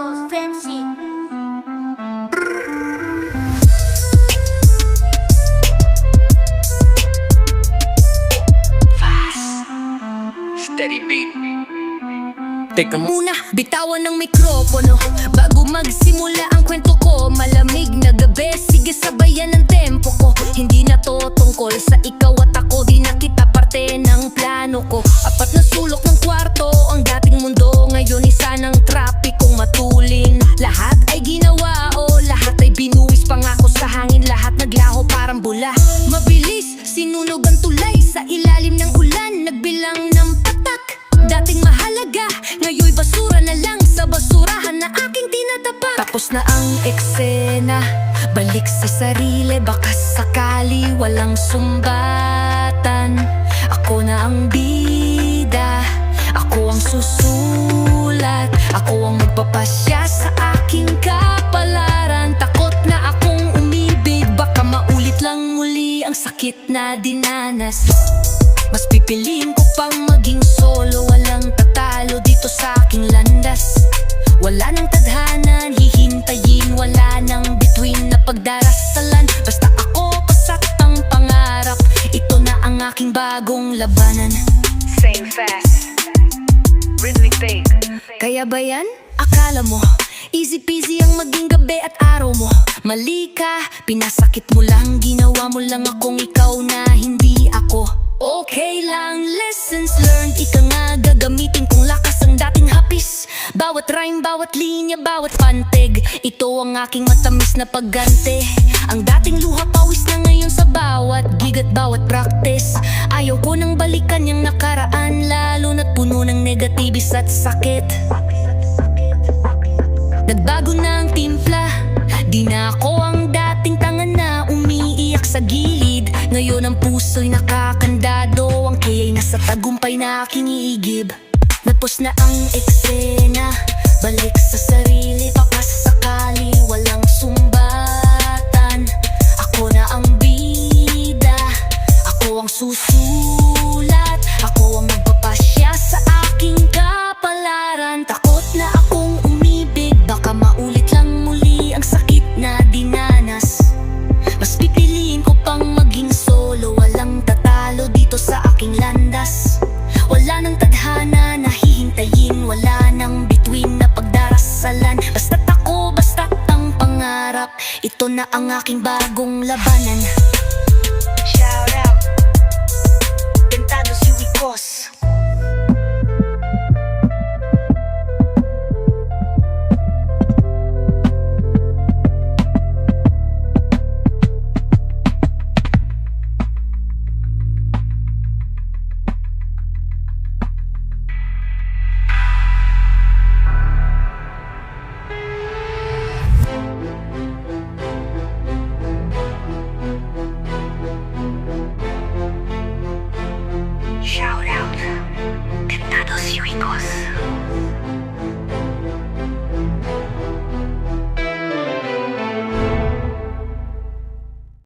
Marcos Friendship. Steady beat. Teka Muna, bitawan ng mikropono. Bago magsimula ang kwento ko Malamig na gabi, sige sabayan ng tempo ko. Hindi na to tungkol sa ikaw at ako. Di na kita parte ng plano ko. Apat na sulok ng kwarto Ang dating mundo. Ngayon isa ng trapikong matulin Lahat ay ginawa o lahat ay binuwis. Pangako sa hangin lahat naglaho parang bula. Mabilis, sinunog ang tulay. Sa ilalim ng ulan Nagbilang ng patak. Dating mahalaga, ngayon'y basura na lang. Sa basurahan na aking tinatapak. Tapos na ang eksena, balik sa sarili Baka sakali walang sumbatan Ako ang magpapasya sa aking kapalaran. Takot na akong umibig, baka maulit lang muli ang sakit na dinanas. Mas pipiliin ko pang maging solo Walang tatalo dito sa aking landas. Wala nang tadhana, hihintayin Wala nang between na pagdarasalan. Basta ako pasatang pangarap Ito na ang aking bagong labanan. Same fast. Rhythmic fake. Kaya ba yan? Akala mo Easy peasy ang maging gabi at araw mo. Mali ka, pinasakit mo lang Ginawa mo lang akong ikaw na hindi ako. Okay lang, lessons learned Ika nga gagamitin kong lakas ang dating hapis. Bawat rhyme, bawat linya, bawat panteg Ito ang aking matamis na paggante. Ang dating luha pawis na ngayon sa bawat gig at bawat practice. Ayaw ko nang balikan yung nakaraan Lalo na't ng negatibis at sakit. Nagbago na ang timpla. Di na ako ang dating tanga na umiiyak sa gilid. Ngayon ang puso'y nakakandado Ang kaya'y nasa tagumpay na aking iigib Nagpos na ang eksena Ito na ang aking bagong labanan